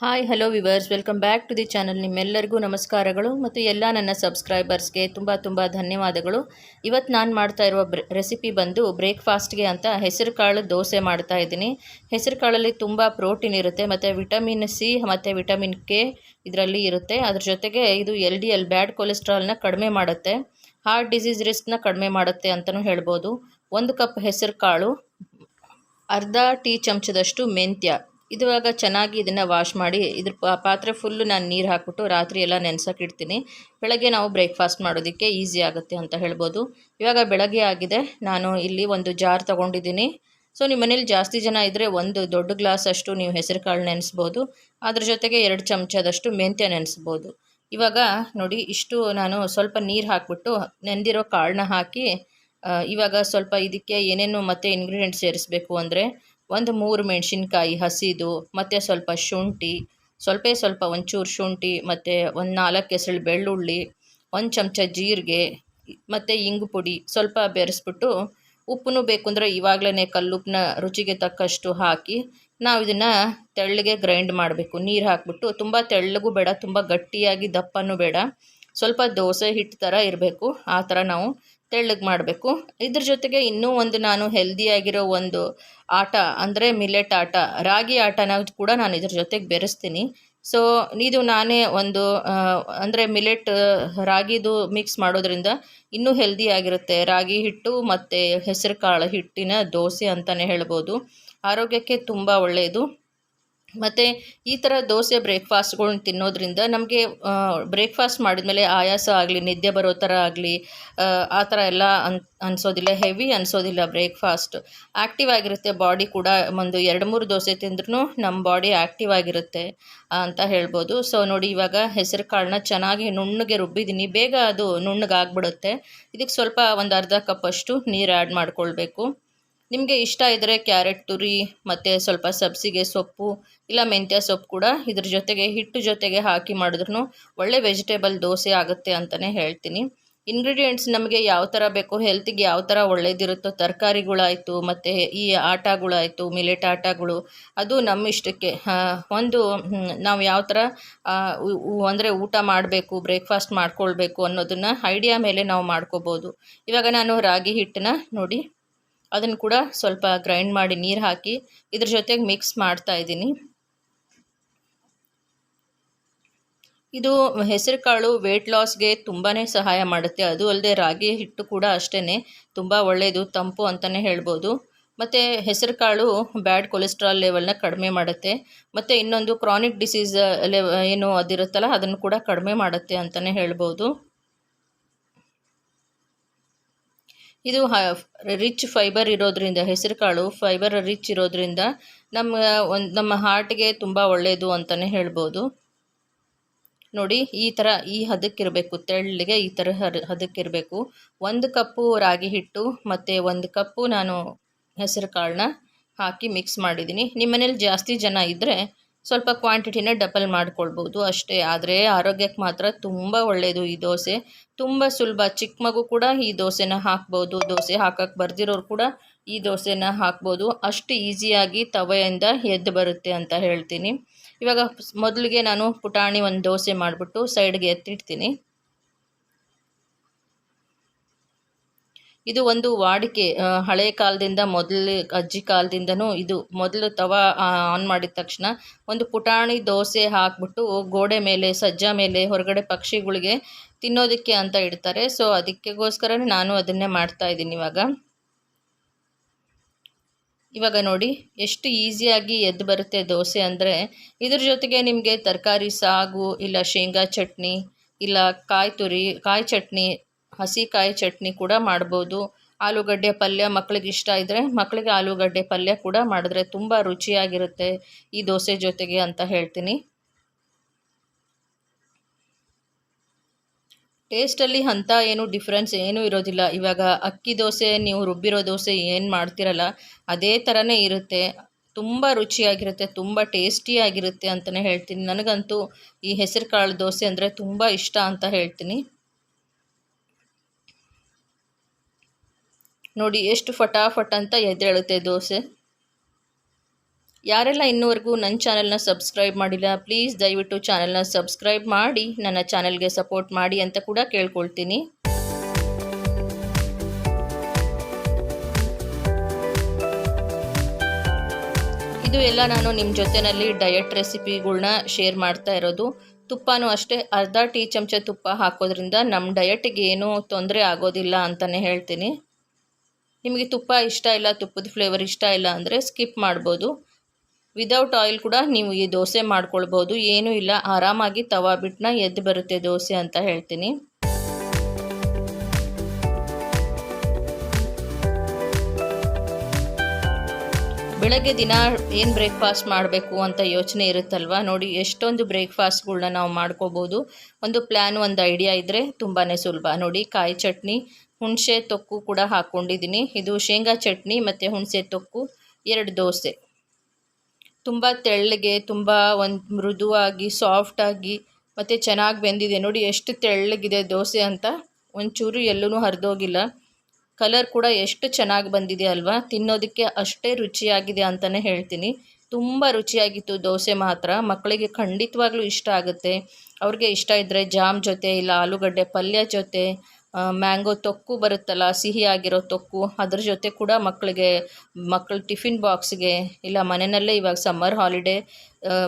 Hi hello viewers welcome back to the channel ನಿಮ್ಮೆಲ್ಲರಿಗೂ ನಮಸ್ಕಾರಗಳು ಮತ್ತು ಎಲ್ಲ ನನ್ನ ಸಬ್ಸ್ಕ್ರೈಬರ್ಸ್ಗೆ ತುಂಬ ತುಂಬ ಧನ್ಯವಾದಗಳು. ಇವತ್ತು ನಾನು ಮಾಡ್ತಾ ಇರುವ ರೆಸಿಪಿ ಬಂದು ಬ್ರೇಕ್ಫಾಸ್ಟ್ಗೆ ಅಂತ ಹೆಸರು ಕಾಳು ದೋಸೆ ಮಾಡ್ತಾ ಇದ್ದೀನಿ. ಹೆಸರು ಕಾಳಲ್ಲಿ ತುಂಬ ಪ್ರೋಟೀನ್ ಇರುತ್ತೆ ಮತ್ತು ವಿಟಮಿನ್ ಸಿ ಮತ್ತು ವಿಟಮಿನ್ ಕೆ ಇದರಲ್ಲಿ ಇರುತ್ತೆ. ಅದ್ರ ಜೊತೆಗೆ ಇದು ಎಲ್ ಡಿ ಎಲ್ ಬ್ಯಾಡ್ ಕೊಲೆಸ್ಟ್ರಾಲ್ನ ಕಡಿಮೆ ಮಾಡುತ್ತೆ. ಹಾರ್ಟ್ ಡಿಸೀಸ್ ರಿಸ್ಕ್ನ ಕಡಿಮೆ ಮಾಡುತ್ತೆ ಅಂತಲೂ ಹೇಳ್ಬೋದು. ಒಂದು ಕಪ್ ಹೆಸರು ಕಾಳು ಅರ್ಧ ಟೀ ಚಮಚದಷ್ಟು ಮೆಂತ್ಯ. ಇದುವಾಗ ಚೆನ್ನಾಗಿ ಇದನ್ನು ವಾಶ್ ಮಾಡಿ ಇದ್ರ ಪಾತ್ರೆ ಫುಲ್ಲು ನಾನು ನೀರು ಹಾಕ್ಬಿಟ್ಟು ರಾತ್ರಿ ಎಲ್ಲ ನೆನೆಸೋಕೆ ಇಡ್ತೀನಿ. ಬೆಳಗ್ಗೆ ನಾವು ಬ್ರೇಕ್ಫಾಸ್ಟ್ ಮಾಡೋದಕ್ಕೆ ಈಸಿ ಆಗುತ್ತೆ ಅಂತ ಹೇಳ್ಬೋದು. ಇವಾಗ ಬೆಳಗ್ಗೆ ಆಗಿದೆ. ನಾನು ಇಲ್ಲಿ ಒಂದು ಜಾರ್ ತೊಗೊಂಡಿದ್ದೀನಿ. ಸೊ ನಿಮ್ಮ ಮನೇಲಿ ಜಾಸ್ತಿ ಜನ ಇದ್ದರೆ ಒಂದು ದೊಡ್ಡ ಗ್ಲಾಸ್ ಅಷ್ಟು ನೀವು ಹೆಸರು ಕಾಳು ನೆನೆಸ್ಬೋದು. ಅದ್ರ ಜೊತೆಗೆ ಎರಡು ಚಮಚದಷ್ಟು ಮೆಂತ್ಯ ನೆನೆಸ್ಬೋದು. ಇವಾಗ ನೋಡಿ, ಇಷ್ಟು ನಾನು ಸ್ವಲ್ಪ ನೀರು ಹಾಕ್ಬಿಟ್ಟು ನೆಂದಿರೋ ಕಾಳನ್ನ ಹಾಕಿ ಇವಾಗ ಸ್ವಲ್ಪ ಇದಕ್ಕೆ ಏನೇನು ಮತ್ತೆ ಇಂಗ್ರೀಡಿಯೆಂಟ್ಸ್ ಸೇರಿಸ್ಬೇಕು ಅಂದರೆ ಒಂದು ಮೂರು ಮೆಣಸಿನ್ಕಾಯಿ ಹಸಿದು, ಮತ್ತು ಸ್ವಲ್ಪ ಶುಂಠಿ, ಸ್ವಲ್ಪ ಸ್ವಲ್ಪ ಒಂಚೂರು ಶುಂಠಿ, ಮತ್ತು ಒಂದು ನಾಲ್ಕು ಕೆಸಳು ಬೆಳ್ಳುಳ್ಳಿ, ಒಂದು ಚಮಚ ಜೀರಿಗೆ, ಮತ್ತು ಇಂಗು ಪುಡಿ ಸ್ವಲ್ಪ ಬೆರೆಸ್ಬಿಟ್ಟು ಉಪ್ಪು ಬೇಕು ಅಂದರೆ ಇವಾಗಲೇ ಕಲ್ಲುಪ್ಪನ್ನ ರುಚಿಗೆ ತಕ್ಕಷ್ಟು ಹಾಕಿ ನಾವು ಇದನ್ನು ತೆಳ್ಳಗೆ ಗ್ರೈಂಡ್ ಮಾಡಬೇಕು. ನೀರು ಹಾಕ್ಬಿಟ್ಟು ತುಂಬ ತೆಳ್ಳಗೂ ಬೇಡ, ತುಂಬ ಗಟ್ಟಿಯಾಗಿ ದಪ್ಪನೂ ಬೇಡ. ಸ್ವಲ್ಪ ದೋಸೆ ಹಿಟ್ಟು ಥರ ಇರಬೇಕು. ಆ ಥರ ನಾವು ತೆಳ್ಳಗೆ ಮಾಡಬೇಕು. ಇದ್ರ ಜೊತೆಗೆ ಇನ್ನೂ ಒಂದು ನಾನು ಹೆಲ್ದಿಯಾಗಿರೋ ಒಂದು ಆಟ ಅಂದರೆ ಮಿಲೆಟ್ ಆಟ, ರಾಗಿ ಆಟನ ಕೂಡ ನಾನು ಇದ್ರ ಜೊತೆಗೆ ಬೆರೆಸ್ತೀನಿ. ಸೊ ಇದು ನಾನೇ ಒಂದು ಅಂದರೆ ಮಿಲೆಟ್ ರಾಗಿದು ಮಿಕ್ಸ್ ಮಾಡೋದ್ರಿಂದ ಇನ್ನೂ ಹೆಲ್ದಿ ಆಗಿರುತ್ತೆ. ರಾಗಿ ಹಿಟ್ಟು ಮತ್ತು ಹೆಸರು ಕಾಳು ಹಿಟ್ಟಿನ ದೋಸೆ ಅಂತಲೇ ಹೇಳ್ಬೋದು. ಆರೋಗ್ಯಕ್ಕೆ ತುಂಬ ಒಳ್ಳೆಯದು ಮತ್ತು ಈ ಥರ ದೋಸೆ ಬ್ರೇಕ್ಫಾಸ್ಟ್ಗಳ್ನ ತಿನ್ನೋದ್ರಿಂದ ನಮಗೆ ಬ್ರೇಕ್ಫಾಸ್ಟ್ ಮಾಡಿದ್ಮೇಲೆ ಆಯಾಸ ಆಗಲಿ, ನಿದ್ದೆ ಬರೋ ಥರ ಆಗಲಿ, ಆ ಥರ ಎಲ್ಲ ಅನ್, ಅನಿಸೋದಿಲ್ಲ ಹೆವಿ ಅನಿಸೋದಿಲ್ಲ ಬ್ರೇಕ್ಫಾಸ್ಟ್ ಆ್ಯಕ್ಟಿವ್ ಆಗಿರುತ್ತೆ ಬಾಡಿ ಕೂಡ ಒಂದು ಎರಡು ಮೂರು ದೋಸೆ ತಿಂದ್ರೂ ನಮ್ಮ ಬಾಡಿ ಆ್ಯಕ್ಟಿವ್ ಆಗಿರುತ್ತೆ ಅಂತ ಹೇಳ್ಬೋದು. ಸೊ ನೋಡಿ, ಇವಾಗ ಹೆಸರು ಕಾಳನ್ನ ಚೆನ್ನಾಗಿ ನುಣ್ಣಗೆ ರುಬ್ಬಿದ್ದೀನಿ. ಬೇಗ ಅದು ನುಣ್ಣಗಾಗ್ಬಿಡುತ್ತೆ. ಇದಕ್ಕೆ ಸ್ವಲ್ಪ ಒಂದು ಅರ್ಧ ಕಪ್ಪಷ್ಟು ನೀರು ಆ್ಯಡ್ ಮಾಡ್ಕೊಳ್ಬೇಕು. ನಿಮಗೆ ಇಷ್ಟ ಇದ್ದರೆ ಕ್ಯಾರೆಟ್ ತುರಿ, ಮತ್ತು ಸ್ವಲ್ಪ ಸಬ್ಸಿಗೆ ಸೊಪ್ಪು, ಇಲ್ಲ ಮೆಂತ್ಯ ಸೊಪ್ಪು ಕೂಡ ಇದ್ರ ಜೊತೆಗೆ, ಹಿಟ್ಟು ಜೊತೆಗೆ ಹಾಕಿ ಮಾಡಿದ್ರೂ ಒಳ್ಳೆ ವೆಜಿಟೇಬಲ್ ದೋಸೆ ಆಗುತ್ತೆ ಅಂತಲೇ ಹೇಳ್ತೀನಿ. ಇಂಗ್ರೀಡಿಯೆಂಟ್ಸ್ ನಮಗೆ ಯಾವ ಥರ ಬೇಕು ಹೆಲ್ತಿಗೆ ಯಾವ ಥರ ಒಳ್ಳೇದಿರುತ್ತೋ, ತರಕಾರಿಗಳಾಯಿತು, ಮತ್ತು ಈ ಆಟಗಳಾಯಿತು ಮಿಲೆಟ್ ಆಟಗಳು, ಅದು ನಮ್ಮ ಇಷ್ಟಕ್ಕೆ. ಒಂದು ನಾವು ಯಾವ ಥರ ಅಂದರೆ ಊಟ ಮಾಡಬೇಕು ಬ್ರೇಕ್ಫಾಸ್ಟ್ ಮಾಡ್ಕೊಳ್ಬೇಕು ಅನ್ನೋದನ್ನು ಐಡಿಯಾ ಮೇಲೆ ನಾವು ಮಾಡ್ಕೋಬೋದು. ಇವಾಗ ನಾನು ರಾಗಿ ಹಿಟ್ಟನ್ನ ನೋಡಿ. ಅದನ್ನು ಕೂಡ ಸ್ವಲ್ಪ ಗ್ರೈಂಡ್ ಮಾಡಿ ನೀರು ಹಾಕಿ ಇದ್ರ ಜೊತೆಗೆ ಮಿಕ್ಸ್ ಮಾಡ್ತಾ ಇದ್ದೀನಿ. ಇದು ಹೆಸರು ಕಾಳು ವೆಯ್ಟ್ ಲಾಸ್ಗೆ ತುಂಬಾ ಸಹಾಯ ಮಾಡುತ್ತೆ. ಅದು ಅಲ್ಲದೆ ರಾಗಿ ಹಿಟ್ಟು ಕೂಡ ಅಷ್ಟೇ ತುಂಬ ಒಳ್ಳೆಯದು ತಂಪು ಅಂತಲೇ ಹೇಳ್ಬೋದು. ಮತ್ತು ಹೆಸರು ಕಾಳು ಬ್ಯಾಡ್ ಕೊಲೆಸ್ಟ್ರಾಲ್ ಲೆವೆಲ್ನ ಕಡಿಮೆ ಮಾಡುತ್ತೆ. ಮತ್ತು ಇನ್ನೊಂದು ಕ್ರಾನಿಕ್ ಡಿಸೀಸ್ ಲೆವ್ ಏನು ಅದಿರುತ್ತಲ್ಲ, ಅದನ್ನು ಕೂಡ ಕಡಿಮೆ ಮಾಡುತ್ತೆ ಅಂತಲೇ ಹೇಳ್ಬೋದು. ಇದು ರಿಚ್ ಫೈಬರ್ ಇರೋದ್ರಿಂದ, ಹೆಸರುಕಾಳು ಫೈಬರ್ ರಿಚ್ ಇರೋದ್ರಿಂದ ನಮ್ಮ ಒಂದು, ನಮ್ಮ ಹಾರ್ಟ್ಗೆ ತುಂಬ ಒಳ್ಳೆಯದು ಅಂತಲೇ ಹೇಳ್ಬೋದು. ನೋಡಿ, ಈ ಥರ ಈ ಹದಕ್ಕಿರಬೇಕು, ತೆಳ್ಳಗೆ ಈ ಥರ ಹದಕ್ಕಿರಬೇಕು. ಒಂದು ಕಪ್ಪು ರಾಗಿ ಹಿಟ್ಟು ಮತ್ತು ಒಂದು ಕಪ್ಪು ನಾನು ಹೆಸರು ಕಾಳನ್ನ ಹಾಕಿ ಮಿಕ್ಸ್ ಮಾಡಿದ್ದೀನಿ. ನಿಮ್ಮ ಮನೇಲಿ ಜಾಸ್ತಿ ಜನ ಇದ್ದರೆ ಸ್ವಲ್ಪ ಕ್ವಾಂಟಿಟಿನ ಡಬಲ್ ಮಾಡ್ಕೊಳ್ಬೋದು ಅಷ್ಟೇ. ಆದರೆ ಆರೋಗ್ಯಕ್ಕೆ ಮಾತ್ರ ತುಂಬ ಒಳ್ಳೆಯದು ಈ ದೋಸೆ. ತುಂಬ ಸುಲಭ. ಚಿಕ್ಕ ಮಗು ಕೂಡ ಈ ದೋಸೆನ ಹಾಕ್ಬೋದು. ದೋಸೆ ಹಾಕಕ್ಕೆ ಬರ್ದಿರೋರು ಕೂಡ ಈ ದೋಸೆನ ಹಾಕ್ಬೋದು. ಅಷ್ಟು ಈಸಿಯಾಗಿ ತವೆಯಿಂದ ಎದ್ದು ಬರುತ್ತೆ ಅಂತ ಹೇಳ್ತೀನಿ. ಇವಾಗ ಮೊದಲಿಗೆ ನಾನು ಪುಟಾಣಿ ಒಂದು ದೋಸೆ ಮಾಡಿಬಿಟ್ಟು ಸೈಡ್ಗೆ ಎತ್ತಿಡ್ತೀನಿ. ಇದು ಒಂದು ವಾಡಿಕೆ. ಹಳೆ ಕಾಲದಿಂದ ಮೊದಲು, ಅಜ್ಜಿ ಕಾಲದಿಂದನೂ ಇದು ಮೊದಲು ತವ ಆನ್ ಮಾಡಿದ ತಕ್ಷಣ ಒಂದು ಪುಟಾಣಿ ದೋಸೆ ಹಾಕ್ಬಿಟ್ಟು ಗೋಡೆ ಮೇಲೆ, ಸಜ್ಜ ಮೇಲೆ, ಹೊರಗಡೆ ಪಕ್ಷಿಗಳಿಗೆ ತಿನ್ನೋದಕ್ಕೆ ಅಂತ ಇಡ್ತಾರೆ. ಸೊ ಅದಕ್ಕೆಗೋಸ್ಕರನೇ ನಾನು ಅದನ್ನೇ ಮಾಡ್ತಾ ಇದ್ದೀನಿ ಇವಾಗ. ಇವಾಗ ನೋಡಿ, ಎಷ್ಟು ಈಸಿಯಾಗಿ ಎದ್ದು ಬರುತ್ತೆ ದೋಸೆ ಅಂದರೆ, ಇದ್ರ ಜೊತೆಗೆ ನಿಮಗೆ ತರಕಾರಿ, ಸಾಗು, ಇಲ್ಲ ಶೇಂಗಾ ಚಟ್ನಿ, ಇಲ್ಲ ಕಾಯಿ ತುರಿ ಕಾಯಿ ಚಟ್ನಿ ಹಸಿ ಕಾಯಿ ಚಟ್ನಿ ಕೂಡ ಮಾಡ್ಬೋದು. ಆಲೂಗಡ್ಡೆ ಪಲ್ಯ ಮಕ್ಳಿಗೆ ಇಷ್ಟ ಇದ್ದರೆ ಮಕ್ಕಳಿಗೆ ಆಲೂಗಡ್ಡೆ ಪಲ್ಯ ಕೂಡ ಮಾಡಿದ್ರೆ ತುಂಬ ರುಚಿಯಾಗಿರುತ್ತೆ. ಈ ದೋಸೆ ಜೊತೆಗೆ ಅಂತ ಹೇಳ್ತೀನಿ. ಟೇಸ್ಟಲ್ಲಿ ಅಂಥ ಏನು ಡಿಫ್ರೆನ್ಸ್ ಏನೂ ಇರೋದಿಲ್ಲ. ಇವಾಗ ಅಕ್ಕಿ ದೋಸೆ, ನೀವು ರುಬ್ಬಿರೋ ದೋಸೆ ಏನು ಮಾಡ್ತಿರಲ್ಲ, ಅದೇ ಥರನೇ ಇರುತ್ತೆ. ತುಂಬ ರುಚಿಯಾಗಿರುತ್ತೆ, ತುಂಬ ಟೇಸ್ಟಿಯಾಗಿರುತ್ತೆ ಅಂತಲೇ ಹೇಳ್ತೀನಿ. ನನಗಂತೂ ಈ ಹೆಸರು ಕಾಳು ದೋಸೆ ಅಂದರೆ ತುಂಬ ಇಷ್ಟ ಅಂತ ಹೇಳ್ತೀನಿ. ನೋಡಿ, ಎಷ್ಟು ಫಟಾಫಟ್ ಅಂತ ಎದ್ದೇಳುತ್ತೆ ದೋಸೆ. ಯಾರೆಲ್ಲ ಇನ್ನೂವರೆಗೂ ನನ್ನ ಚಾನಲ್ನ ಸಬ್ಸ್ಕ್ರೈಬ್ ಮಾಡಿಲ್ಲ, ಪ್ಲೀಸ್ ದಯವಿಟ್ಟು ಚಾನಲ್ನ ಸಬ್ಸ್ಕ್ರೈಬ್ ಮಾಡಿ, ನನ್ನ ಚಾನಲ್ಗೆ ಸಪೋರ್ಟ್ ಮಾಡಿ ಅಂತ ಕೂಡ ಕೇಳ್ಕೊಳ್ತೀನಿ. ಇದು ಎಲ್ಲ ನಾನು ನಿಮ್ಮ ಜೊತೆಯಲ್ಲಿ ಡಯಟ್ ರೆಸಿಪಿಗಳನ್ನ ಶೇರ್ ಮಾಡ್ತಾ ಇರೋದು. ತುಪ್ಪನೂ ಅಷ್ಟೇ, ಅರ್ಧ ಟೀ ಚಮಚ ತುಪ್ಪ ಹಾಕೋದ್ರಿಂದ ನಮ್ಮ ಡಯಟಿಗೆ ಏನೂ ತೊಂದರೆ ಆಗೋದಿಲ್ಲ ಅಂತಲೇ ಹೇಳ್ತೀನಿ. ನಿಮಗೆ ತುಪ್ಪ ಇಷ್ಟ ಇಲ್ಲ, ತುಪ್ಪದ ಫ್ಲೇವರ್ ಇಷ್ಟ ಇಲ್ಲ ಅಂದರೆ ಸ್ಕಿಪ್ ಮಾಡ್ಬೋದು. ವಿದೌಟ್ ಆಯಿಲ್ ಕೂಡ ನೀವು ಈ ದೋಸೆ ಮಾಡ್ಕೊಳ್ಬೋದು. ಏನೂ ಇಲ್ಲ, ಆರಾಮಾಗಿ ತವಾ ಬಿಟ್ಟನ್ನ ಎದ್ದು ಬರುತ್ತೆ ದೋಸೆ ಅಂತ ಹೇಳ್ತೀನಿ. ಬೆಳಗ್ಗೆ ದಿನ ಏನು ಬ್ರೇಕ್ಫಾಸ್ಟ್ ಮಾಡಬೇಕು ಅಂತ ಯೋಚನೆ ಇರುತ್ತಲ್ವ? ನೋಡಿ, ಎಷ್ಟೊಂದು ಬ್ರೇಕ್ಫಾಸ್ಟ್ಗಳ್ನ ನಾವು ಮಾಡ್ಕೋಬೋದು. ಒಂದು ಪ್ಲ್ಯಾನ್ ಒಂದು ಐಡಿಯಾ ಇದ್ದರೆ ತುಂಬಾ ಸುಲಭ. ನೋಡಿ, ಕಾಯಿ ಚಟ್ನಿ, ಹುಣಸೆ ತೊಕ್ಕು ಕೂಡ ಹಾಕ್ಕೊಂಡಿದ್ದೀನಿ ಇದು ಶೇಂಗಾ ಚಟ್ನಿ ಮತ್ತು ಹುಣಸೆ ತೊಕ್ಕು, ಎರಡು ದೋಸೆ. ತುಂಬ ತೆಳ್ಳಗೆ, ತುಂಬ ಒಂದು ಮೃದುವಾಗಿ ಸಾಫ್ಟಾಗಿ ಮತ್ತು ಚೆನ್ನಾಗಿ ಬೆಂದಿದೆ. ನೋಡಿ, ಎಷ್ಟು ತೆಳ್ಳಗಿದೆ ದೋಸೆ ಅಂತ. ಒಂಚೂರು ಎಲ್ಲೂ ಹರಿದೋಗಿಲ್ಲ. ಕಲರ್ ಕೂಡ ಎಷ್ಟು ಚೆನ್ನಾಗಿ ಬಂದಿದೆ ಅಲ್ವಾ? ತಿನ್ನೋದಕ್ಕೆ ಅಷ್ಟೇ ರುಚಿಯಾಗಿದೆ ಅಂತಲೇ ಹೇಳ್ತೀನಿ. ತುಂಬ ರುಚಿಯಾಗಿತ್ತು ದೋಸೆ ಮಾತ್ರ. ಮಕ್ಕಳಿಗೆ ಖಂಡಿತವಾಗ್ಲೂ ಇಷ್ಟ ಆಗುತ್ತೆ. ಅವ್ರಿಗೆ ಇಷ್ಟ ಇದ್ದರೆ ಜಾಮ್ ಜೊತೆ ಇಲ್ಲ ಆಲೂಗಡ್ಡೆ ಪಲ್ಯ ಜೊತೆ ಮ್ಯಾಂಗೋ ತೊಕ್ಕು ಬರುತ್ತಲ್ಲ ಸಿಹಿಯಾಗಿರೋ ತೊಕ್ಕು, ಅದ್ರ ಜೊತೆ ಕೂಡ ಮಕ್ಕಳಿಗೆ, ಮಕ್ಕಳ ಟಿಫಿನ್ ಬಾಕ್ಸ್ಗೆ, ಇಲ್ಲ ಮನೆಯಲ್ಲೇ ಇವಾಗ ಸಮ್ಮರ್ ಹಾಲಿಡೇ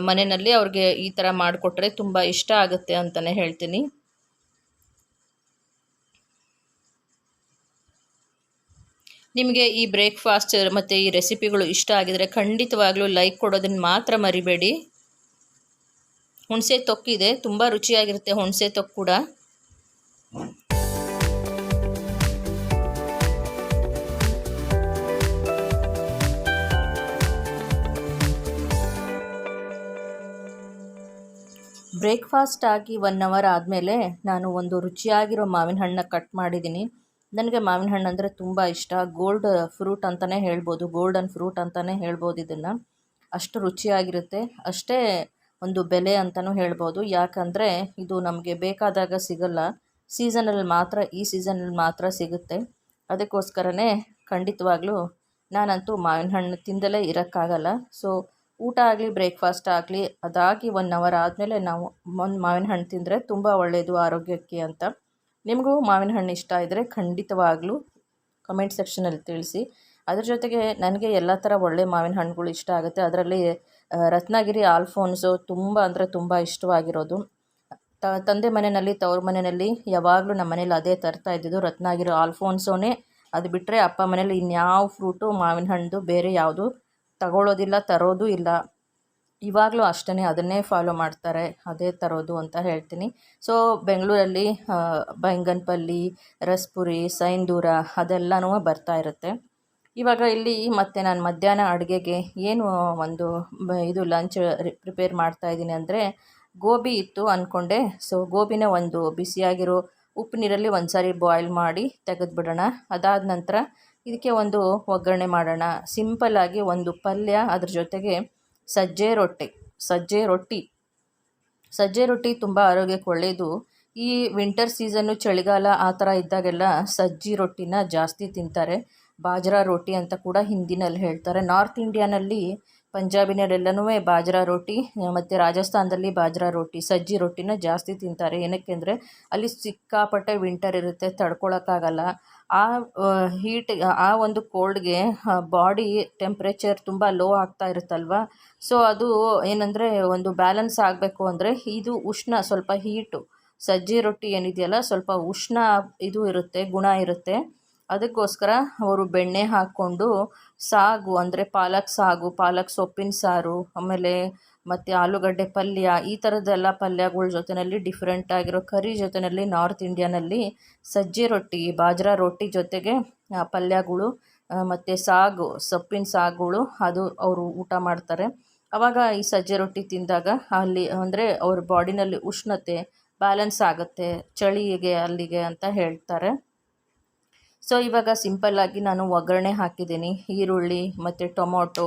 ಮನೆಯಲ್ಲಿ ಅವ್ರಿಗೆ ಈ ಥರ ಮಾಡಿಕೊಟ್ರೆ ತುಂಬ ಇಷ್ಟ ಆಗುತ್ತೆ ಅಂತಲೇ ಹೇಳ್ತೀನಿ. ನಿಮಗೆ ಈ ಬ್ರೇಕ್ಫಾಸ್ಟ್ ಮತ್ತು ಈ ರೆಸಿಪಿಗಳು ಇಷ್ಟ ಆಗಿದರೆ ಖಂಡಿತವಾಗ್ಲೂ ಲೈಕ್ ಕೊಡೋದನ್ನು ಮಾತ್ರ ಮರಿಬೇಡಿ. ಹುಣಸೆ ತೊಕ್ಕಿದೆ, ತುಂಬ ರುಚಿಯಾಗಿರುತ್ತೆ ಹುಣಸೆ ತೊಕ್ಕು ಕೂಡ. ಬ್ರೇಕ್ಫಾಸ್ಟ್ ಆಗಿ ಒನ್ ಅವರ್ ಆದಮೇಲೆ ನಾನು ಒಂದು ರುಚಿಯಾಗಿರೋ ಮಾವಿನ ಹಣ್ಣನ್ನ ಕಟ್ ಮಾಡಿದ್ದೀನಿ. ನನಗೆ ಮಾವಿನ ಹಣ್ಣು ಅಂದರೆ ತುಂಬ ಇಷ್ಟ. ಗೋಲ್ಡ್ ಫ್ರೂಟ್ ಅಂತಲೇ ಹೇಳ್ಬೋದು. ಗೋಲ್ಡನ್ ಫ್ರೂಟ್ ಅಂತಲೇ ಹೇಳ್ಬೋದು ಇದನ್ನು. ಅಷ್ಟು ರುಚಿಯಾಗಿರುತ್ತೆ. ಅಷ್ಟೇ ಒಂದು ಬೆಲೆ ಅಂತಲೂ ಹೇಳ್ಬೋದು. ಯಾಕಂದರೆ ಇದು ನಮಗೆ ಬೇಕಾದಾಗ ಸಿಗಲ್ಲ. ಸೀಸನಲ್ಲಿ ಮಾತ್ರ, ಈ ಸೀಸನಲ್ಲಿ ಮಾತ್ರ ಸಿಗುತ್ತೆ. ಅದಕ್ಕೋಸ್ಕರನೇ ಖಂಡಿತವಾಗ್ಲೂ ನಾನಂತೂ ಮಾವಿನ ಹಣ್ಣು ತಿಂದಲೇ ಇರೋಕ್ಕಾಗಲ್ಲ. ಸೊ ಊಟ ಆಗಲಿ ಬ್ರೇಕ್ಫಾಸ್ಟ್ ಆಗಲಿ, ಅದಾಗಿ ಒನ್ ಅವರ್ ಆದಮೇಲೆ ನಾವು ಒಂದು ಮಾವಿನ ಹಣ್ಣು ತಿಂದರೆ ತುಂಬ ಒಳ್ಳೆಯದು ಆರೋಗ್ಯಕ್ಕೆ ಅಂತ. ನಿಮಗೂ ಮಾವಿನ ಹಣ್ಣು ಇಷ್ಟ ಇದ್ದರೆ ಖಂಡಿತವಾಗ್ಲೂ ಕಮೆಂಟ್ ಸೆಕ್ಷನಲ್ಲಿ ತಿಳಿಸಿ. ಅದ್ರ ಜೊತೆಗೆ ನನಗೆ ಎಲ್ಲ ಥರ ಒಳ್ಳೆ ಮಾವಿನ ಹಣ್ಣುಗಳು ಇಷ್ಟ ಆಗುತ್ತೆ. ಅದರಲ್ಲಿ ರತ್ನಗಿರಿ ಆಲ್ಫೋನ್ಸು ತುಂಬ ಅಂದರೆ ತುಂಬ ಇಷ್ಟವಾಗಿರೋದು. ತ, ತಂದೆ ಮನೆಯಲ್ಲಿ, ತವ್ರ ಮನೆಯಲ್ಲಿ ಯಾವಾಗಲೂ ನಮ್ಮ ಮನೇಲಿ ಅದೇ ತರ್ತಾ ಇದ್ದಿದ್ದು ರತ್ನಗಿರಿ ಆಲ್ಫೋನ್ಸೋನೇ ಅದು ಬಿಟ್ಟರೆ ಅಪ್ಪ ಮನೇಲಿ ಇನ್ಯಾವ ಫ್ರೂಟು ಮಾವಿನ ಹಣ್ಣು ಬೇರೆ ಯಾವುದು ತಗೊಳ್ಳೋದಿಲ್ಲ ತರೋದು ಇಲ್ಲ. ಇವಾಗಲೂ ಅಷ್ಟೇ ಅದನ್ನೇ ಫಾಲೋ ಮಾಡ್ತಾರೆ, ಅದೇ ತರೋದು ಅಂತ ಹೇಳ್ತೀನಿ. ಸೊ ಬೆಂಗಳೂರಲ್ಲಿ ಬೈಂಗನ್ಪಲ್ಲಿ, ರಸ್ಪುರಿ, ಸೈಂದೂರ ಅದೆಲ್ಲನೂ ಬರ್ತಾ ಇರುತ್ತೆ. ಇವಾಗ ಇಲ್ಲಿ ಮತ್ತೆ ನಾನು ಮಧ್ಯಾಹ್ನ ಅಡುಗೆಗೆ ಏನು ಒಂದು ಇದು ಲಂಚ್ ಪ್ರಿಪೇರ್ ಮಾಡ್ತಾ ಇದ್ದೀನಿ ಅಂದರೆ ಗೋಬಿ ಇತ್ತು ಅಂದ್ಕೊಂಡೆ ಸೊ ಗೋಬಿನ ಒಂದು ಬಿಸಿಯಾಗಿರೋ ಉಪ್ಪು ನೀರಲ್ಲಿ ಒಂದು ಸಾರಿ ಬಾಯ್ಲ್ ಮಾಡಿ ತೆಗೆದುಬಿಡೋಣ. ಅದಾದ ನಂತರ ಇದಕ್ಕೆ ಒಂದು ಒಗ್ಗರಣೆ ಮಾಡೋಣ. ಸಿಂಪಲ್ಲಾಗಿ ಒಂದು ಪಲ್ಯ ಅದ್ರ ಜೊತೆಗೆ ಸಜ್ಜೆ ರೊಟ್ಟಿ ಸಜ್ಜೆ ರೊಟ್ಟಿ. ಸಜ್ಜೆ ರೊಟ್ಟಿ ತುಂಬ ಆರೋಗ್ಯಕ್ಕೆ ಒಳ್ಳೆಯದು ಈ ವಿಂಟರ್ ಸೀಸನ್ನು ಚಳಿಗಾಲ ಆ ಥರ ಇದ್ದಾಗೆಲ್ಲ ಸಜ್ಜಿ ರೊಟ್ಟಿನ ಜಾಸ್ತಿ ತಿಂತಾರೆ. ಬಾಜ್ರಾ ರೊಟ್ಟಿ ಅಂತ ಕೂಡ ಹಿಂದಿನಲ್ಲಿ ಹೇಳ್ತಾರೆ. ನಾರ್ತ್ ಇಂಡಿಯಾನಲ್ಲಿ ಪಂಜಾಬಿನಲ್ಲೆಲ್ಲನೂ ಬಾಜ್ರಾ ರೊಟ್ಟಿ, ಮತ್ತು ರಾಜಸ್ಥಾನದಲ್ಲಿ ಬಾಜ್ರಾ ರೊಟ್ಟಿ, ಸಜ್ಜಿ ರೊಟ್ಟಿನ ಜಾಸ್ತಿ ತಿಂತಾರೆ. ಏನಕ್ಕೆ ಅಂದರೆ, ಅಲ್ಲಿ ಸಿಕ್ಕಾಪಟ್ಟೆ ವಿಂಟರ್ ಇರುತ್ತೆ, ತಡ್ಕೊಳಕ್ಕಾಗಲ್ಲ. ಆ ಹೀಟ್ ಆ ಒಂದು ಕೋಲ್ಡ್ಗೆ ಬಾಡಿ ಟೆಂಪ್ರೇಚರ್ ತುಂಬ ಲೋ ಆಗ್ತಾ ಇರುತ್ತಲ್ವ? ಸೊ ಅದು ಏನಂದರೆ ಒಂದು ಬ್ಯಾಲೆನ್ಸ್ ಆಗಬೇಕು ಅಂದರೆ ಇದು ಉಷ್ಣ, ಸ್ವಲ್ಪ ಹೀಟು ಸಜ್ಜಿ ರೊಟ್ಟಿ ಏನಿದೆಯಲ್ಲ, ಸ್ವಲ್ಪ ಉಷ್ಣ ಇದು ಇರುತ್ತೆ, ಗುಣ ಇರುತ್ತೆ. ಅದಕ್ಕೋಸ್ಕರ ಅವರು ಬೆಣ್ಣೆ ಹಾಕ್ಕೊಂಡು ಸಾಗು, ಅಂದರೆ ಪಾಲಕ್ ಸಾಗು, ಪಾಲಕ್ ಸೊಪ್ಪಿನ ಸಾರು, ಆಮೇಲೆ ಮತ್ತು ಆಲೂಗಡ್ಡೆ ಪಲ್ಯ, ಈ ಥರದ್ದೆಲ್ಲ ಪಲ್ಯಗಳ ಜೊತೆಯಲ್ಲಿ ಡಿಫ್ರೆಂಟ್ ಆಗಿರೋ ಕರಿ ಜೊತೆಯಲ್ಲಿ ನಾರ್ತ್ ಇಂಡಿಯಾನಲ್ಲಿ ಸಜ್ಜೆ ರೊಟ್ಟಿ, ಬಾಜ್ರಾ ರೊಟ್ಟಿ ಜೊತೆಗೆ ಪಲ್ಯಗಳು ಮತ್ತು ಸಾಗು, ಸೊಪ್ಪಿನ ಸಾಗುಗಳು ಅದು ಅವರು ಊಟ ಮಾಡ್ತಾರೆ. ಆವಾಗ ಈ ಸಜ್ಜೆ ರೊಟ್ಟಿ ತಿಂದಾಗ ಅಲ್ಲಿ ಅಂದರೆ ಅವ್ರ ಬಾಡಿನಲ್ಲಿ ಉಷ್ಣತೆ ಬ್ಯಾಲೆನ್ಸ್ ಆಗುತ್ತೆ, ಚಳಿಗೆ, ಅಲ್ಲಿಗೆ ಅಂತ ಹೇಳ್ತಾರೆ. ಸೊ ಇವಾಗ ಸಿಂಪಲ್ಲಾಗಿ ನಾನು ಒಗ್ಗರಣೆ ಹಾಕಿದ್ದೀನಿ, ಈರುಳ್ಳಿ ಮತ್ತು ಟೊಮೊಟೊ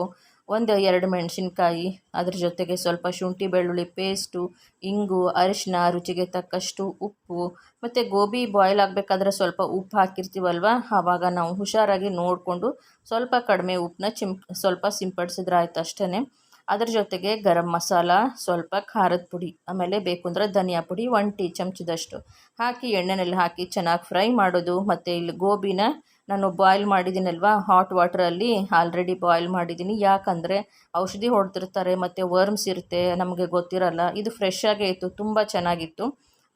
ಒಂದು ಎರಡು ಮೆಣಸಿನ್ಕಾಯಿ, ಅದ್ರ ಜೊತೆಗೆ ಸ್ವಲ್ಪ ಶುಂಠಿ, ಬೆಳ್ಳುಳ್ಳಿ ಪೇಸ್ಟು, ಇಂಗು, ಅರಿಶಿನ, ರುಚಿಗೆ ತಕ್ಕಷ್ಟು ಉಪ್ಪು ಮತ್ತು ಗೋಬಿ ಬಾಯ್ಲ್ ಆಗಬೇಕಾದ್ರೆ ಸ್ವಲ್ಪ ಉಪ್ಪು ಹಾಕಿರ್ತೀವಲ್ವ? ಆವಾಗ ನಾವು ಹುಷಾರಾಗಿ ನೋಡಿಕೊಂಡು ಸ್ವಲ್ಪ ಕಡಿಮೆ ಉಪ್ಪನ್ನ ಚಿಮ್, ಸ್ವಲ್ಪ ಸಿಂಪಡಿಸಿದ್ರೆ ಆಯ್ತು ಅಷ್ಟೇ ಅದ್ರ ಜೊತೆಗೆ ಗರಂ ಮಸಾಲ, ಸ್ವಲ್ಪ ಖಾರದ ಪುಡಿ, ಆಮೇಲೆ ಬೇಕು ಅಂದರೆ ಧನಿಯಾ ಪುಡಿ ಒನ್ ಟೀ ಚಮಚದಷ್ಟು ಹಾಕಿ ಎಣ್ಣೆನಲ್ಲಿ ಹಾಕಿ ಚೆನ್ನಾಗಿ ಫ್ರೈ ಮಾಡೋದು ಮತ್ತು ಇಲ್ಲಿ ಗೋಬಿನ ನಾನು ಬಾಯ್ಲ್ ಮಾಡಿದ್ದೀನಲ್ವ? ಹಾಟ್ ವಾಟ್ರಲ್ಲಿ ಆಲ್ರೆಡಿ ಬಾಯ್ಲ್ ಮಾಡಿದ್ದೀನಿ. ಯಾಕಂದರೆ ಔಷಧಿ ಹೊಡೆದಿರ್ತಾರೆ, ಮತ್ತು ವರ್ಮ್ಸ್ ಇರುತ್ತೆ, ನಮಗೆ ಗೊತ್ತಿರಲ್ಲ. ಇದು ಫ್ರೆಶ್ ಆಗೇ ಇತ್ತು, ತುಂಬ ಚೆನ್ನಾಗಿತ್ತು.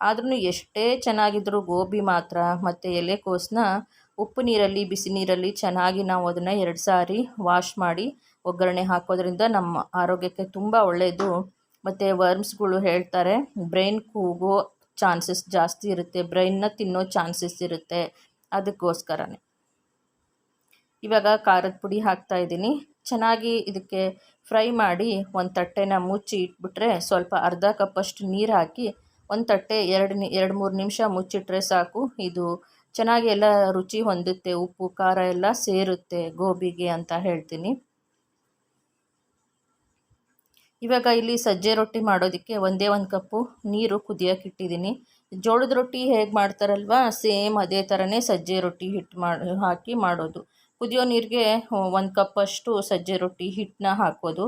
ಆದ್ರೂ ಎಷ್ಟೇ ಚೆನ್ನಾಗಿದ್ದರೂ ಗೋಬಿ ಮಾತ್ರ, ಮತ್ತು ಎಲೆಕೋಸನ್ನ ಉಪ್ಪು ನೀರಲ್ಲಿ, ಬಿಸಿ ನೀರಲ್ಲಿ ಚೆನ್ನಾಗಿ ನಾವು ಅದನ್ನು ಎರಡು ಸಾರಿ ವಾಶ್ ಮಾಡಿ ಒಗ್ಗರಣೆ ಹಾಕೋದ್ರಿಂದ ನಮ್ಮ ಆರೋಗ್ಯಕ್ಕೆ ತುಂಬ ಒಳ್ಳೆಯದು ಮತ್ತು ವರ್ಮ್ಸ್ಗಳು ಹೇಳ್ತಾರೆ ಬ್ರೈನ್ ಕೂಗೋ ಚಾನ್ಸಸ್ ಜಾಸ್ತಿ ಇರುತ್ತೆ ಬ್ರೈನ್ನ ತಿನ್ನೋ ಚಾನ್ಸಸ್ ಇರುತ್ತೆ. ಅದಕ್ಕೋಸ್ಕರನೇ. ಇವಾಗ ಖಾರದ ಪುಡಿ ಹಾಕ್ತಾ ಇದ್ದೀನಿ. ಚೆನ್ನಾಗಿ ಇದಕ್ಕೆ ಫ್ರೈ ಮಾಡಿ ಒಂದು ತಟ್ಟೆನ ಮುಚ್ಚಿ ಇಟ್ಬಿಟ್ರೆ ಸ್ವಲ್ಪ ಅರ್ಧ ಕಪ್ಪಷ್ಟು ನೀರು ಹಾಕಿ ಒಂದು ತಟ್ಟೆ ಎರಡು ನಿ, ಎರಡು ಮೂರು ನಿಮಿಷ ಮುಚ್ಚಿಟ್ರೆ ಸಾಕು. ಇದು ಚೆನ್ನಾಗಿ ಎಲ್ಲ ರುಚಿ ಹೊಂದುತ್ತೆ. ಉಪ್ಪು, ಖಾರ ಎಲ್ಲ ಸೇರುತ್ತೆ ಗೋಬಿಗೆ ಅಂತ ಹೇಳ್ತೀನಿ. ಇವಾಗ ಇಲ್ಲಿ ಸಜ್ಜೆ ರೊಟ್ಟಿ ಮಾಡೋದಕ್ಕೆ ಒಂದೇ ಒಂದು ಕಪ್ಪು ನೀರು ಕುದಿಯೋಕೆ ಇಟ್ಟಿದ್ದೀನಿ. ಜೋಳದ ರೊಟ್ಟಿ ಹೇಗೆ ಮಾಡ್ತಾರಲ್ವ? ಸೇಮ್ ಅದೇ ಥರನೇ ಸಜ್ಜೆ ರೊಟ್ಟಿ ಹಿಟ್ಟು ಮಾಡಿ, ಹಾಕಿ ಮಾಡೋದು. ಕುದಿಯೋ ನೀರಿಗೆ ಒಂದು ಕಪ್ಪಷ್ಟು ಸಜ್ಜೆ ರೊಟ್ಟಿ ಹಿಟ್ಟನ್ನ ಹಾಕೋದು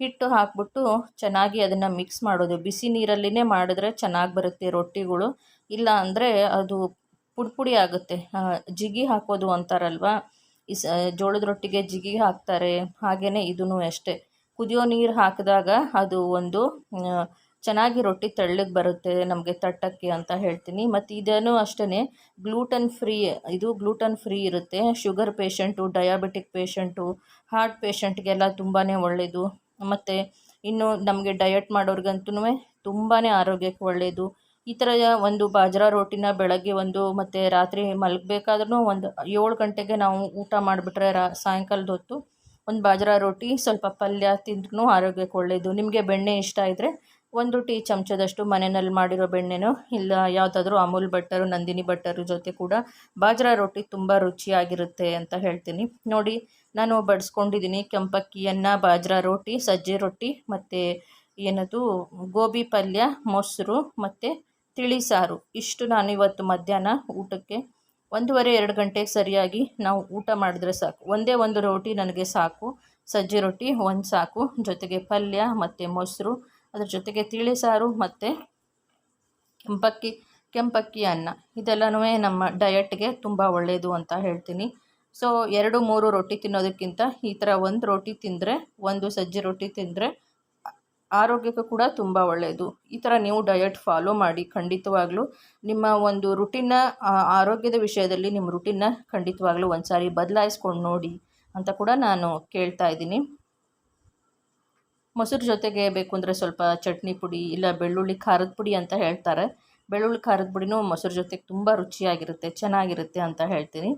ಹಿಟ್ಟು ಹಾಕ್ಬಿಟ್ಟು ಚೆನ್ನಾಗಿ ಅದನ್ನು ಮಿಕ್ಸ್ ಮಾಡೋದು. ಬಿಸಿ ನೀರಲ್ಲಿನೇ ಮಾಡಿದ್ರೆ ಚೆನ್ನಾಗಿ ಬರುತ್ತೆ ರೊಟ್ಟಿಗಳು. ಇಲ್ಲ ಅಂದರೆ ಅದು ಪುಡಿ ಪುಡಿ ಆಗುತ್ತೆ ಜಿಗಿ ಹಾಕೋದು ಅಂತಾರಲ್ವ? ಈ ಸ ಜೋಳದ ರೊಟ್ಟಿಗೆ ಜಿಗಿ ಹಾಕ್ತಾರೆ. ಹಾಗೆಯೇ ಇದೂ ಅಷ್ಟೇ. ಕುದಿಯೋ ನೀರು ಹಾಕಿದಾಗ ಅದು ಒಂದು ಚೆನ್ನಾಗಿ ರೊಟ್ಟಿ ತೆಳ್ಳಗೆ ಬರುತ್ತೆ, ನಮಗೆ ತಟ್ಟಕ್ಕೆ ಅಂತ ಹೇಳ್ತೀನಿ. ಮತ್ತು ಇದನ್ನು ಅಷ್ಟೇ ಗ್ಲೂಟನ್ ಫ್ರೀ, ಇದು ಗ್ಲೂಟನ್ ಫ್ರೀ ಇರುತ್ತೆ. Sugar patient, diabetic patient, heart ಪೇಷಂಟ್ಗೆಲ್ಲ ತುಂಬಾ ಒಳ್ಳೆಯದು ಮತ್ತು ಇನ್ನು ನಮಗೆ ಡಯಟ್ ಮಾಡೋರ್ಗಂತೂ ತುಂಬಾ ಆರೋಗ್ಯಕ್ಕೆ ಒಳ್ಳೆಯದು ಈ ಥರ ಒಂದು ಬಾಜ್ರ ರೋಟಿನ ಬೆಳಗ್ಗೆ ಒಂದು, ಮತ್ತು ರಾತ್ರಿ ಮಲಗಬೇಕಾದ್ರೂ ಒಂದು ಏಳು ಗಂಟೆಗೆ ನಾವು ಊಟ ಮಾಡಿಬಿಟ್ರೆ ರಾ, ಸಾಯಂಕಾಲದ ಹೊತ್ತು ಒಂದು ಬಾಜ್ರಾ ರೋಟಿ ಸ್ವಲ್ಪ ಪಲ್ಯ ತಿಂದ್ರೂ ಆರೋಗ್ಯಕ್ಕೆ ಒಳ್ಳೆಯದು ನಿಮಗೆ ಬೆಣ್ಣೆ ಇಷ್ಟ ಇದ್ದರೆ ಒಂದು ಟೀ ಚಮಚದಷ್ಟು ಮನೆಯಲ್ಲಿ ಮಾಡಿರೋ ಬೆಣ್ಣೆನೋ, ಇಲ್ಲ ಯಾವುದಾದ್ರೂ ಅಮೂಲ್ ಬಟ್ಟರು, ನಂದಿನಿ ಬಟ್ಟರು ಜೊತೆ ಕೂಡ ಬಾಜ್ರಾ ರೊಟ್ಟಿ ತುಂಬ ರುಚಿಯಾಗಿರುತ್ತೆ ಅಂತ ಹೇಳ್ತೀನಿ. ನೋಡಿ, ನಾನು ಬಡಿಸ್ಕೊಂಡಿದ್ದೀನಿ ಕೆಂಪಕ್ಕಿಯನ್ನು, ಬಾಜ್ರಾ ರೊಟ್ಟಿ, ಸಜ್ಜೆ ರೊಟ್ಟಿ, ಮತ್ತು ಏನದು, ಗೋಬಿ ಪಲ್ಯ, ಮೊಸರು, ಮತ್ತು ತಿಳಿ ಸಾರು. ಇಷ್ಟು ನಾನು ಇವತ್ತು ಮಧ್ಯಾಹ್ನ ಊಟಕ್ಕೆ. ಒಂದೂವರೆ, ಎರಡು ಗಂಟೆಗೆ ಸರಿಯಾಗಿ ನಾವು ಊಟ ಮಾಡಿದ್ರೆ ಸಾಕು. ಒಂದೇ ಒಂದು ರೋಟಿ ನನಗೆ ಸಾಕು. ಸಜ್ಜೆ ರೊಟ್ಟಿ, ಒಂದು ಸಾಕು. ಜೊತೆಗೆ ಪಲ್ಯ, ಮತ್ತು ಮೊಸರು. ಅದ್ರ ಜೊತೆಗೆ ತಿಳಿ ಸಾರು ಮತ್ತು ಕೆಂಪಕ್ಕಿ ಕೆಂಪಕ್ಕಿ ಅನ್ನ. ಇದೆಲ್ಲನೂ ನಮ್ಮ ಡಯಟ್ಗೆ ತುಂಬ ಒಳ್ಳೆಯದು ಅಂತ ಹೇಳ್ತೀನಿ. ಸೊ ಎರಡು, ಮೂರು ರೊಟ್ಟಿ ತಿನ್ನೋದಕ್ಕಿಂತ ಈ ಥರ ಒಂದು ರೊಟ್ಟಿ ತಿಂದರೆ, ಒಂದು ಸಜ್ಜೆ ರೊಟ್ಟಿ ತಿಂದರೆ ಆರೋಗ್ಯಕ್ಕೂ ಕೂಡ ತುಂಬ ಒಳ್ಳೆಯದು ಈ ಥರ ನೀವು ಡಯಟ್ ಫಾಲೋ ಮಾಡಿ ಖಂಡಿತವಾಗ್ಲೂ ನಿಮ್ಮ ಒಂದು ರುಟೀನ್ನ ಆರೋಗ್ಯದ ವಿಷಯದಲ್ಲಿ ನಿಮ್ಮ ರುಟೀನ್ನ ಖಂಡಿತವಾಗ್ಲೂ ಒಂದು ಸಾರಿ ಬದಲಾಯಿಸ್ಕೊಂಡು ನೋಡಿ ಅಂತ ಕೂಡ ನಾನು ಕೇಳ್ತಾ ಇದ್ದೀನಿ. ಮೊಸರು ಜೊತೆಗೆ ಬೇಕು ಅಂದರೆ ಸ್ವಲ್ಪ ಚಟ್ನಿ ಪುಡಿ ಇಲ್ಲ ಬೆಳ್ಳುಳ್ಳಿ ಖಾರದ ಪುಡಿ ಅಂತ ಹೇಳ್ತಾರೆ. ಬೆಳ್ಳುಳ್ಳಿ ಖಾರದ ಪುಡಿನೂ ಮೊಸರು ಜೊತೆಗೆ ತುಂಬ ರುಚಿಯಾಗಿರುತ್ತೆ, ಚೆನ್ನಾಗಿರುತ್ತೆ ಅಂತ ಹೇಳ್ತೀನಿ.